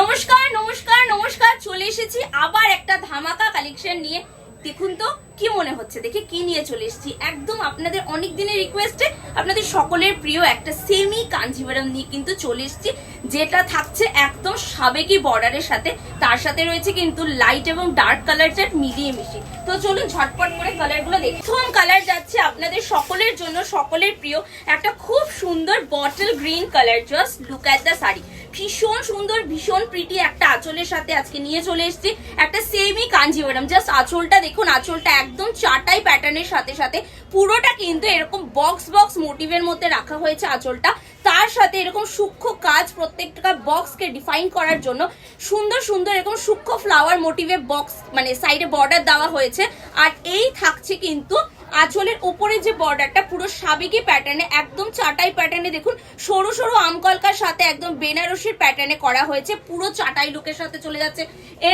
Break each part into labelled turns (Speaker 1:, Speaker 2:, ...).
Speaker 1: নমস্কার নমস্কার নমস্কার, চলে এসেছি আবার একটা ধামাকা কালেকশন নিয়ে। দেখুন তো, কি মনে হচ্ছে? দেখে কি নিয়ে চলে এসেছি। একদম আপনাদের অনেক দিনের রিকোয়েস্টে আপনাদের সকলের প্রিয় একটা সেমি কাঞ্জিভারাম নিয়ে কিন্তু চলে এসেছি, যেটা থাকছে একদম সাবেকি বর্ডারের সাথে। তার সাথে রয়েছে কিন্তু লাইট এবং ডার্ক কালার চার্ট মিলিয়ে মিশি তো চলুন ঝটপট করে কালারগুলো দেখি। প্রথম কালার যাচ্ছে আপনাদের সকলের জন্য, সকলের প্রিয় একটা খুব সুন্দর bottle green colour just look at the sari. ভীষণ সুন্দর, ভীষণ প্রিটি একটা আঁচলের সাথে আজকে নিয়ে চলে এসেছি। একটা সেমি কাঞ্জিভারাম জাস্ট আঁচলটা দেখুন, আঁচলটা একদম চাটাই প্যাটার্নের সাথে সাথে। পুরোটা কিন্তু এরকম বক্স বক্স মোটিভের মধ্যে রাখা হয়েছে আঁচলটা। তার সাথে এরকম সূক্ষ্ম কাজ প্রত্যেকটা বক্সকে ডিফাইন করার জন্য সুন্দর সুন্দর এরকম সূক্ষ্ম ফ্লাওয়ার মোটিভে বক্স মানে সাইডে বর্ডার দেওয়া হয়েছে। আর এই থাকছে কিন্তু আঁচলের উপরে যে বর্ডারটা পুরো সাবেকি প্যাটার্নে একদম চাটাই প্যাটার্নে দেখুন, সরু সরু আমকলকার সাথে একদম বেনারসির প্যাটার্নে করা হয়েছে, পুরো চাটাই লুকের সাথে চলে যাচ্ছে।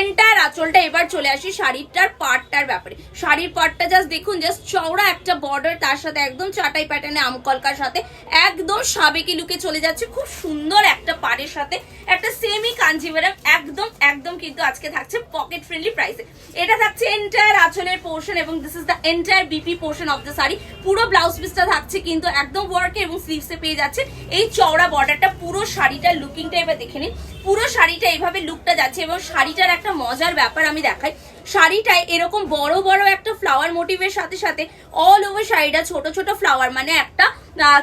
Speaker 1: এন্টায়ার আঁচলটা এবার চলে আসি শাড়িটার পার্টটার ব্যাপারে। শাড়ির পার্টটা জাস্ট দেখুন জাস্ট চওড়া একটা বর্ডার তার সাথে একদম চাটাই প্যাটার্নে আমকলকার সাথে, একদম সাবেকি লুকে চলে যাচ্ছে, খুব সুন্দর একটা পাড়ের সাথে। একটা সেমি কাঞ্জিভারাম একদম একদম কিন্তু আজকে থাকছে পকেট ফ্রেন্ডলি প্রাইসে এটা থাকছে এন্টায়ার আঁচলের পোর্শন এবং this is the entire BP portion of the sari পুরো ব্লাউজ পিসটা থাকছে কিন্তু একদম ওয়ার্কে এবং স্লিভসে পেয়ে যাচ্ছে এই চওড়া বর্ডারটা পুরো শাড়িটার লুকিংটা এবার দেখে নিন। পুরো শাড়িটা এইভাবে লুকটা যাচ্ছে এবং শাড়িটার একটা মজার ব্যাপার আমি দেখাই। শাড়িটায় এরকম বড় বড় একটা ফ্লাওয়ার মোটিভের সাথে সাথে অল ওভার শাড়িটা ছোট ছোট ফ্লাওয়ার মানে একটা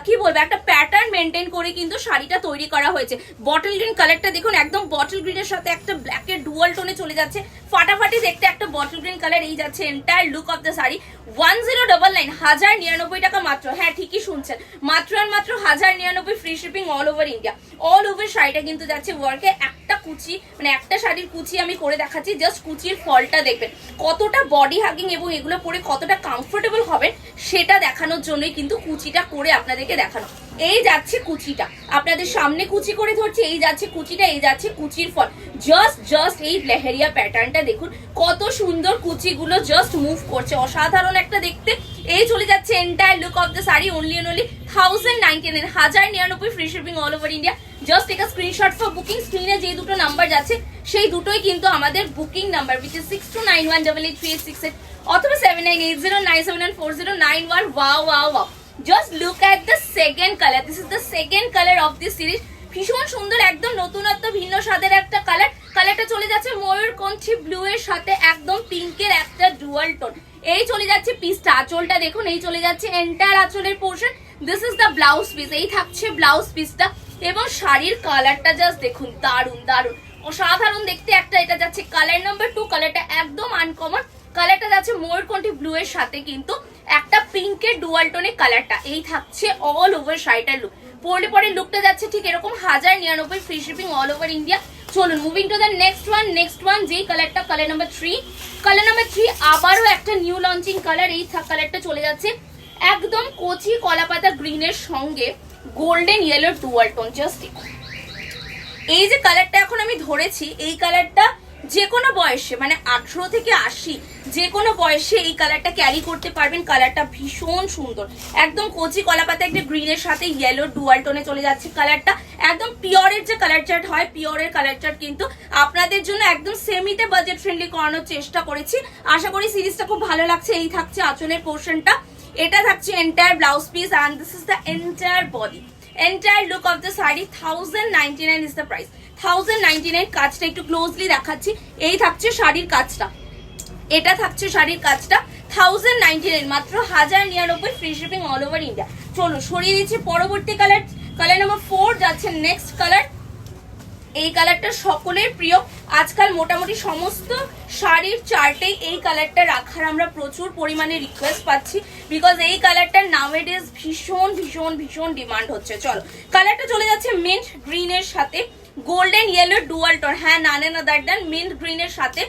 Speaker 1: কি বলব, একটা প্যাটার্ন মেনটেন করে কিন্তু শাড়িটা তৈরি করা হয়েছে। বটল গ্রিন কালারটা দেখুন, একদম বটল গ্রিনের সাথে একটা ব্ল্যাকের ডুয়াল টোনে চলে যাচ্ছে। ফাটাফাটি দেখতে একটা বটল গ্রিন কালার এই যাচ্ছে entire look of the sari. One zero double nine হাজার নিরানব্বই টাকা মাত্র। হ্যাঁ ঠিকই শুনছেন। মাত্র আর মাত্র হাজার নিরানব্বই free shipping all over India all over শাড়িটা কিন্তু যাচ্ছে ওয়ার্কে একটা কুচি মানে একটা শাড়ির কুচি আমি করে দেখাচ্ছি জাস্ট কুচির ফলটা দেখবেন। কতটা বডি হাগিং এবং এগুলো পরে কতটা কমফোর্টেবল হবে, সেটা দেখানোর জন্যই কিন্তু কুচিটা করে আপনাদেরকে দেখানো। এই যাচ্ছে কুচিটা। আপনাদের সামনে কুচি করে ধরছে, এই যাচ্ছে কুচিটা, এই যাচ্ছে কুচির ফল। জাস্ট জাস্ট এই লেহেরিয়া প্যাটার্নটা দেখুন, কত সুন্দর কুচিগুলো জাস্ট মুভ করছে। অসাধারণ একটা দেখতে। এই চলে যাচ্ছে entire look of the sari only only thousand nine হাজার নিরানব্বই free shipping all over India just একটা স্ক্রিনশট ফর বুকিং স্ক্রিনে যে দুটো নাম্বার যাচ্ছে, সেই দুটোই কিন্তু আমাদের booking number which is six two nine one double eight three eight six eight অথবা seven nine eight zero nine seven nine four zero nine one wow wow wow just look at the second colour this is the second colour of this series ভীষণ সুন্দর, একদম নতুনত্ব, ভিন্ন স্বাদের একটা colour কালারটা চলে যাচ্ছে ময়ূরকণ্ঠী ব্লু এর সাথে একদম পিঙ্কের একটা ডুয়াল টোন এই চলে যাচ্ছে পিসটা আঁচলটা দেখুন, এই চলে যাচ্ছে এন্টার আঁচলের portion this is the blouse piece এই থাকছে ব্লাউজ পিসটা এবং শাড়ির কালারটা জাস্ট দেখুন দারুণ দারুণ অসাধারণ দেখতে একটা এটা যাচ্ছে কালার নাম্বার টু কালারটা একদম আনকমন কালারটা যাচ্ছে ময়ূরকণ্ঠী ব্লু এর সাথে কিন্তু একটা পিঙ্কের ডুয়াল কালারটা এই থাকছে অল ওভার শাড়িটার লুক পরলে পরে লুকটা যাচ্ছে ঠিক এরকম হাজার নিরানব্বই free shipping all over India চলুন moving to the next one next one যেই কালারটা colour number three colour number three আবারও একটা নিউ লঞ্চিং কালার এই কালারটা চলে যাচ্ছে একদম কচি কলাপাতা গ্রিনের সঙ্গে। Golden yellow dual tone just এই যে কালারটা এখন আমি ধরেছি, এই কালারটা যে কোনো বয়সে মানে আঠেরো থেকে আশি, যে কোনো বয়সে এই কালারটা ক্যারি করতে পারবেন। কালারটা ভীষণ সুন্দর। একদম কচি কলাপাতা একটা গ্রিনের সাথে ইয়েলো ডুয়াল টোনে চলে যাচ্ছে কালারটা একদম পিওরের যে কালার চার্ট হয় পিওরের কালার চার্ট কিন্তু আপনাদের জন্য একদম সেমিতে বাজেট ফ্রেন্ডলি করানোর চেষ্টা করেছি। আশা করি সিরিজটা খুব ভালো লাগছে। এই থাকছে আঁচলের পোর্শনটা এটা থাকছে entire blouse piece and this is the entire body entire look of the sari thousand ninety nine is the price thousand ninety nine কাজটা একটু ক্লোজলি দেখাচ্ছি। এই থাকছে শাড়ির কাজটা। এটা থাকছে শাড়ির কাজটা। থাউজেন্ড নাইনটি নাইন মাত্র হাজার নিরানব্বই free shipping all over India চলো সরিয়ে দিচ্ছি পরবর্তী কালার কালার নম্বর ফোর যাচ্ছে নেক্সট কালার এই কালারটা সকলের প্রিয়। আজকাল মোটামুটি সমস্ত শাড়ির চার্টেই এই কালারটা রাখার আমরা প্রচুর পরিমাণে রিকোয়েস্ট পাচ্ছি। বিকজ এই কালারটার নাওয়েডেজ ভীষণ ভীষণ ভীষণ ডিমান্ড হচ্ছে। চলো কালারটা চলে যাচ্ছে মিন্ট গ্রিনের সাথে। গোল্ডেন ইয়েলো ডুয়াল টোন হ্যাঁ নানে না দ্যাট দেন মিন্ট গ্রিনের সাথে।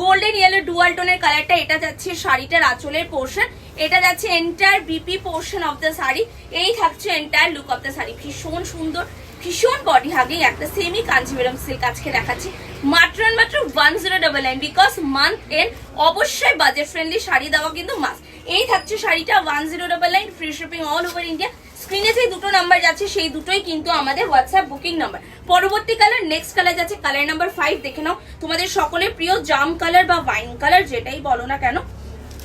Speaker 1: গোল্ডেন ইয়েলো ডুয়াল টোনের কালারটা এটা যাচ্ছে শাড়িটার আঁচলের পোর্শন এটা যাচ্ছে entire BP portion of the sari. এই থাকছে entire look of the sari. ভীষণ সুন্দর। ভীষণ বডি হাগিং একটা সেমি কাঞ্জিভেরম সিল্ক আজকে দেখাচ্ছি। মাত্র and মাত্র one zero double nine because month end অবশ্যই বাজেট ফ্রেন্ডলি শাড়ি দেওয়া কিন্তু মাস্ট এই থাকছে শাড়িটা one zero double nine free shipping all over India স্ক্রিনে যে দুটো নাম্বার যাচ্ছে, সেই দুটোই কিন্তু আমাদের হোয়াটসঅ্যাপ বুকিং নাম্বার পরবর্তী কালার নেক্সট কালার যাচ্ছে কালার নাম্বার ফাইভ দেখে নাও। তোমাদের সকলের প্রিয় জাম কালার বা ওয়াইন কালার যেটাই বলো না কেন।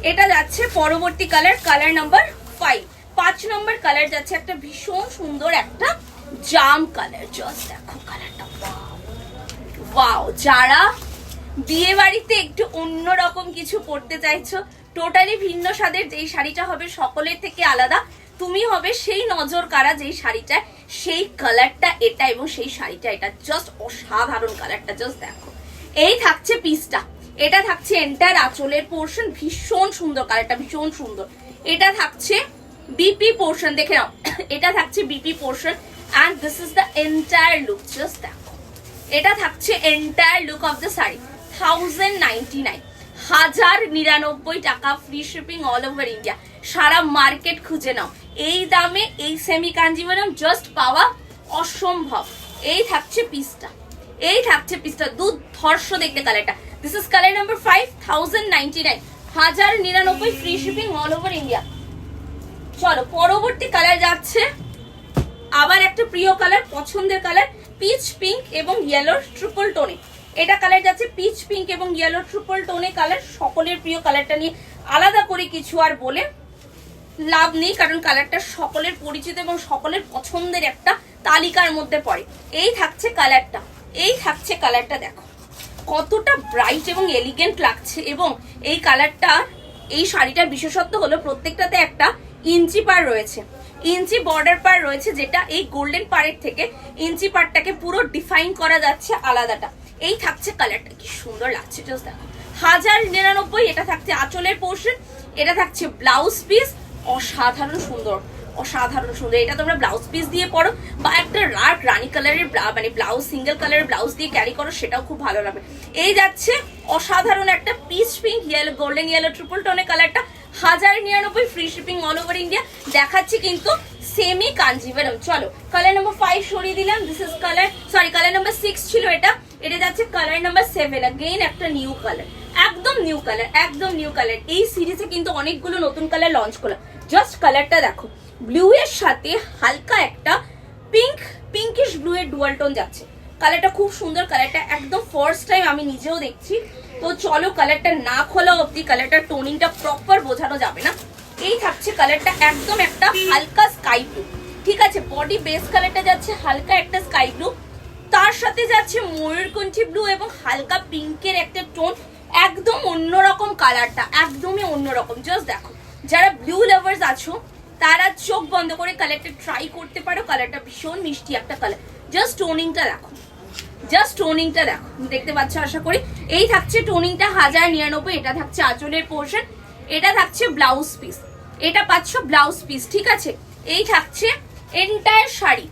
Speaker 1: এটা যাচ্ছে পরবর্তী কালার কালার নাম্বার ফাইভ পাঁচ নম্বর কালার যাচ্ছে একটা ভীষণ সুন্দর একটা জাম কালার জাস্ট দেখো কালারটা ওয়াও যারা বিয়ে বাড়িতে একটু অন্যরকম কিছু পড়তে চাইছো টোটালি ভিন্ন স্বাদের যেই শাড়িটা হবে সকলের থেকে আলাদা, তুমি হবে সেই নজর কারা যেই শাড়িটা সেই কালারটা এটা এবং সেই শাড়িটা এটা জাস্ট অসাধারণ কালারটা জাস্ট দেখো। এই থাকছে পিসটা এটা থাকছে এন্টার আঁচলের পোর্শন ভীষণ সুন্দর কালারটা, ভীষণ সুন্দর। এটা থাকছে বিপি পোর্শন দেখে নাও। এটা থাকছে BP portion and this is the entire look just দেখো। এটা থাকছে entire look of the sari thousand ninety nine হাজার নিরানব্বই টাকা free shipping all over India সারা মার্কেট খুঁজে নাও। এই দামে এই সেমি কাঞ্জিভারম জাস্ট পাওয়া অসম্ভব। এই থাকছে পিসটা এই থাকছে পিসটা দুধ ধর্ষ দেখতে কালারটা this is colour number five thousand ninety nine হাজার নিরানব্বই free shipping all over India চলো, পরবর্তী কালার যাচ্ছে আবার একটা প্রিয় কালার, পছন্দের কালার পিচ পিঙ্ক এবং ইয়েলো ট্রিপল টোনে এটা কালার যাচ্ছে পিচ পিঙ্ক এবং ইয়েলো ট্রিপল টোনে কালার। সকলের প্রিয় কালারটা নিয়ে আলাদা করে কিছু আর বলে লাভ নেই, কারণ কালারটা সকলের পরিচিত এবং সকলের পছন্দের একটা তালিকার মধ্যে পড়ে। এই থাকছে কালারটা। এই থাকছে কালারটা, দেখো। কতটা ব্রাইট এবং এলিগেন্ট লাগছে এবং এই কালারটা, এই শাড়িটার বিশেষত্ব হলো প্রত্যেকটাতে একটা ইঞ্চি পার রয়েছে। ইঞ্চি বর্ডার পার রয়েছে যেটা এই গোল্ডেন পাড়ের থেকে ইঞ্চি পারটাকে পুরো ডিফাইন করা যাচ্ছে আলাদাটা। এই থাকছে কালারটা কি সুন্দর লাগছে জাস্ট দেখো। হাজার নিরানব্বই, এটা থাকছে আঁচলের পোর্শন এটা থাকছে ব্লাউজ পিস অসাধারণ সুন্দর অসাধারণ সুন্দর। এটা তোমরা ব্লাউজ পিস দিয়ে পরো বা একটা রাট রানি কালারের মানে ব্লাউজ সিঙ্গেল কালারের ব্লাউজ দিয়ে ক্যারি করো, সেটাও খুব ভালো লাগবে। এই যাচ্ছে অসাধারণ একটা peach pink yellow golden yellow triple টোনের কালারটা হাজার নিরানব্বই free shipping all over India দেখাচ্ছি কিন্তু সেমি কাঞ্জিভারম চলো কালার নাম্বার ফাইভ সরিয়ে দিলাম। This is colour sorry colour number six ছিল এটা। এটা যাচ্ছে কালার নাম্বার সেভেন অ্যাগেইন একটা নিউ কালার একদম নিউ কালার একদম নিউ কালার এই সিরিজে কিন্তু অনেকগুলো নতুন কালার লঞ্চ করলাম। জাস্ট কালারটা দেখো। ব্লু এর সাথে হালকা একটা পিঙ্ক পিঙ্কিশ ব্লু এর ডুয়াল টোন যাচ্ছে। কালারটা খুব সুন্দর, কালারটা একদম ফার্স্ট টাইম আমি নিজেও দেখছি। তো চলো কালারটা না খোলা অবধি কালারটার টোনিংটা প্রপার বোঝানো যাবে না। এই থাকছে কালারটা একদম একটা হালকা স্কাই ব্লু ঠিক আছে বডি বেস কালারটা যাচ্ছে হালকা একটা স্কাই ব্লু তার সাথে যাচ্ছে ময়ূরকণ্ঠী ব্লু এবং হালকা পিঙ্কের একটা টোন একদম অন্যরকম কালারটা, একদমই অন্যরকম। জাস্ট দেখো, যারা ব্লু লাভার্স আছো, তারা চোখ বন্ধ করে কালারটা ট্রাই করতে পারো। কালারটা ভীষণ মিষ্টি একটা কালার জাস্ট টোনিংটা দেখো জাস্ট টোনিংটা দেখো দেখতে পাচ্ছ, আশা করি। এই থাকছে টোনিংটা হাজার নিরানব্বই, এটা থাকছে আঁচলের পোর্শন এটা থাকছে ব্লাউজ পিস এটা পাচ্ছ ব্লাউজ পিস ঠিক আছে? এই থাকছে এন্টায়ার শাড়ি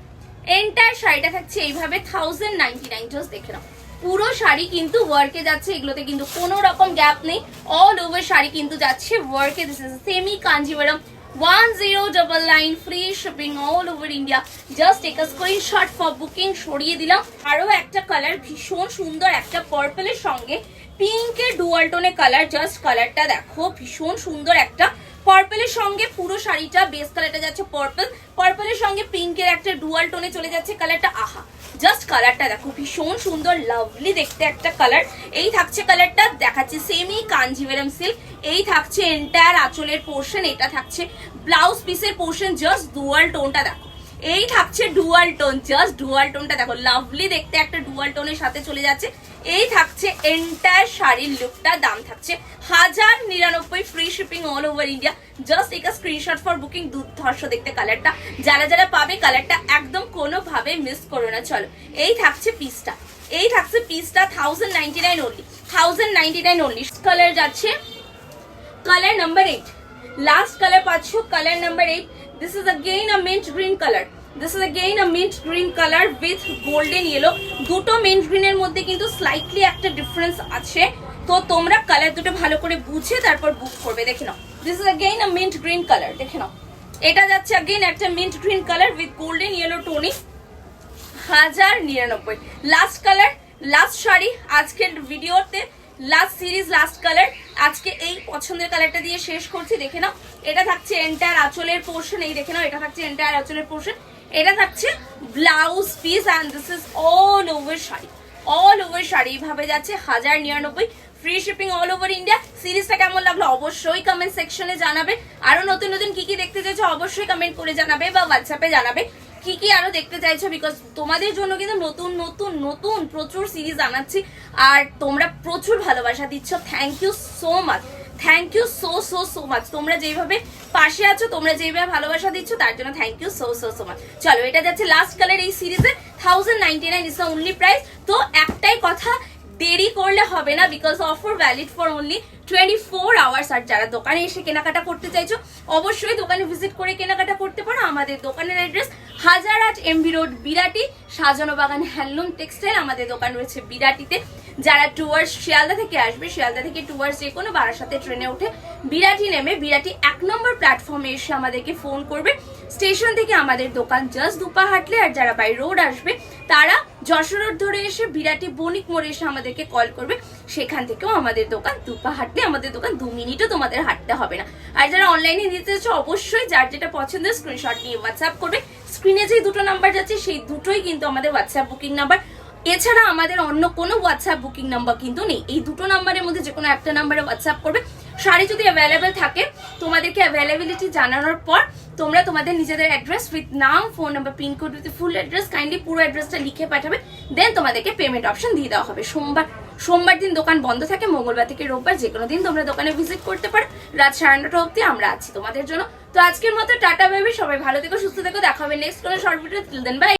Speaker 1: এন্টায়ার শাড়িটা থাকছে এইভাবে থাউজেন্ড নাইনটি নাইন জাস্ট দেখে নাও। পুরো শাড়ি কিন্তু ওয়ার্কে যাচ্ছে, এগুলোতে কিন্তু কোনো রকম গ্যাপ নেই। অল ওভার শাড়ি কিন্তু যাচ্ছে ওয়ার্কে this semi Kanjivaram one zero double nine free shipping all over India just take screenshot for booking সরিয়ে দিলাম। আরও একটা কালার ভীষণ সুন্দর একটা পার্পলের সঙ্গে পিঙ্কের ডুয়াল টোনে কালার জাস্ট কালারটা দেখো, ভীষণ সুন্দর একটা পার্পলের সঙ্গে পুরো শাড়িটা বেস কালারটা যাচ্ছে পার্পল পার্পলের সঙ্গে পিঙ্কের একটা ডুয়াল টোনে চলে যাচ্ছে কালারটা আহা। জাস্ট কালারটা দেখো, ভীষণ সুন্দর লাভলি দেখতে একটা কালার এই থাকছে কালারটা দেখাচ্ছে সেমি কাঞ্জিভেরম সিল্ক এই থাকছে এন্টায়ার আঁচলের পোর্শন এটা থাকছে ব্লাউজ পিসের পোর্শন জাস্ট ডুয়াল টোনটা দেখো। এই থাকছে ডুয়াল টোন জাস্ট ডুয়াল টোনটা দেখো। লাভলি দেখতে একটা ডুয়াল টোনের সাথে চলে যাচ্ছে। এই থাকছে এন্টায়ার শাড়ির লুকটা দাম থাকছে হাজার নিরানব্বই free shipping all over India just এটা স্ক্রিনশট ফর বুকিং দুর্ধর্ষ দেখতে কালারটা যারা যারা পাবে কালারটা একদম কোনোভাবে মিস করো না, চলো। এই থাকছে পিসটা এই থাকছে পিসটা thousand ninety nine only thousand ninety nine only colour যাচ্ছে colour number eight last colour পাচ্ছ colour number eight this is again a mint green colour this is again a mint green colour with golden yellow দুটো mint গ্রিনের মধ্যে কিন্তু slightly একটা difference আছে তো তোমরা কালার দুটো ভালো করে বুঝে তারপর বুক করবে দেখে নাও this is again a mint green colour দেখে নাও এটা যাচ্ছে अगेन একটা mint green colour with golden yellow toning হাজার নিরানব্বই লাস্ট কালার লাস্ট শাড়ি আজকের ভিডিওতে লাস্ট সিরিজ লাস্ট কালার আজকে এই পছন্দের কালারটা দিয়ে শেষ করছি দেখে নাও এটা থাকছে এন্টায়ার আঁচলের পোর্শন এই দেখে নাও এটা থাকছে এন্টায়ার আঁচলের পোর্শন এটা থাকছে blouse piece and this is all over sari. All over sari. এইভাবে যাচ্ছে হাজার নিরানব্বই। Free shipping all over India সিরিজটা কেমন লাগল অবশ্যই কমেন্ট সেকশনে জানাবে। আরও নতুন নতুন কি কি দেখতে চাইছো অবশ্যই কমেন্ট করে জানাবে বা হোয়াটসঅ্যাপে জানাবে। কি কি আরও দেখতে চাইছো? বিকজ তোমাদের জন্য কিন্তু নতুন নতুন নতুন প্রচুর সিরিজ আনাচ্ছি আর তোমরা প্রচুর ভালোবাসা দিচ্ছ। Thank you so much thank you so so so much তোমরা যেইভাবে পাশে আছো, তোমরা যেইভাবে ভালোবাসা দিচ্ছ, তার জন্য thank you so so so much চলো, এটা যাচ্ছে লাস্ট কালার এই সিরিজে thousand ninety nine is only price তো একটাই কথা, দেরি করলে হবে না because offer valid for only twenty four hours আর যারা দোকানে এসে কেনাকাটা করতে চাইছো, অবশ্যই দোকানে ভিজিট করে কেনাকাটা করতে পারো। আমাদের দোকানের অ্যাড্রেস হাজার আট এমবি রোড বিরাটি সাজানো বাগান হ্যান্ডলুম টেক্সটাইল আমাদের দোকান রয়েছে বিরাটিতে। যারা টুয়ার্স শিয়ালদা থেকে আসবে, শিয়ালদা থেকে টুয়ার্স যে কোনো বারাসাতে ট্রেনে উঠে বিরাটি নেমে, বিরাটি এক নম্বর প্ল্যাটফর্মে এসে আমাদেরকে ফোন করবে। স্টেশন থেকে আমাদের দোকান জাস্ট দুপা হাঁটলে আর যারা বাই রোড আসবে, তারা যশোর রোড ধরে এসে বিরাটি বণিক মোড়ে এসে আমাদেরকে কল করবে। সেখান থেকেও আমাদের দোকান দুপা হাঁটলে আমাদের দোকান দু মিনিটও তোমাদের হাঁটতে হবে না। আর যারা অনলাইনে নিতে চাচ্ছ অবশ্যই যার যেটা পছন্দ স্ক্রিনশট নিয়ে হোয়াটসঅ্যাপ করবে। স্ক্রিনে যে দুটো নাম্বার যাচ্ছে, সেই দুটোই কিন্তু আমাদের হোয়াটসঅ্যাপ বুকিং নাম্বার এছাড়া আমাদের অন্য কোনো হোয়াটসঅ্যাপ বুকিং নাম্বার কিন্তু নেই। এই দুটো নাম্বারের মধ্যে যে কোনো একটা নাম্বারে হোয়াটসঅ্যাপ করবে। শাড়ি যদি অ্যাভেলেবেল থাকে, তোমাদেরকে অ্যাভেলেবিলিটি জানানোর পর তোমরা তোমাদের নিজেদের অ্যাড্রেস উইথ নাম phone number pincode with full address kindly পুরো অ্যাড্রেসটা লিখে পাঠাবে। দেন তোমাদেরকে পেমেন্ট অপশন দিয়ে দেওয়া হবে। সোমবার সোমবার দিন দোকান বন্ধ থাকে, মঙ্গলবার থেকে রোববার যে কোনো দিন তোমরা দোকানে ভিজিট করতে পারো। রাত সাড়ে নটা অব্দি আমরা আছি তোমাদের জন্য। তো আজকের মতো টাটা বেবি সবাই ভালো থেকো, সুস্থ থেকো। দেখা হবে নেক্সট কোনো শর্ট ভিডিও দেন বাই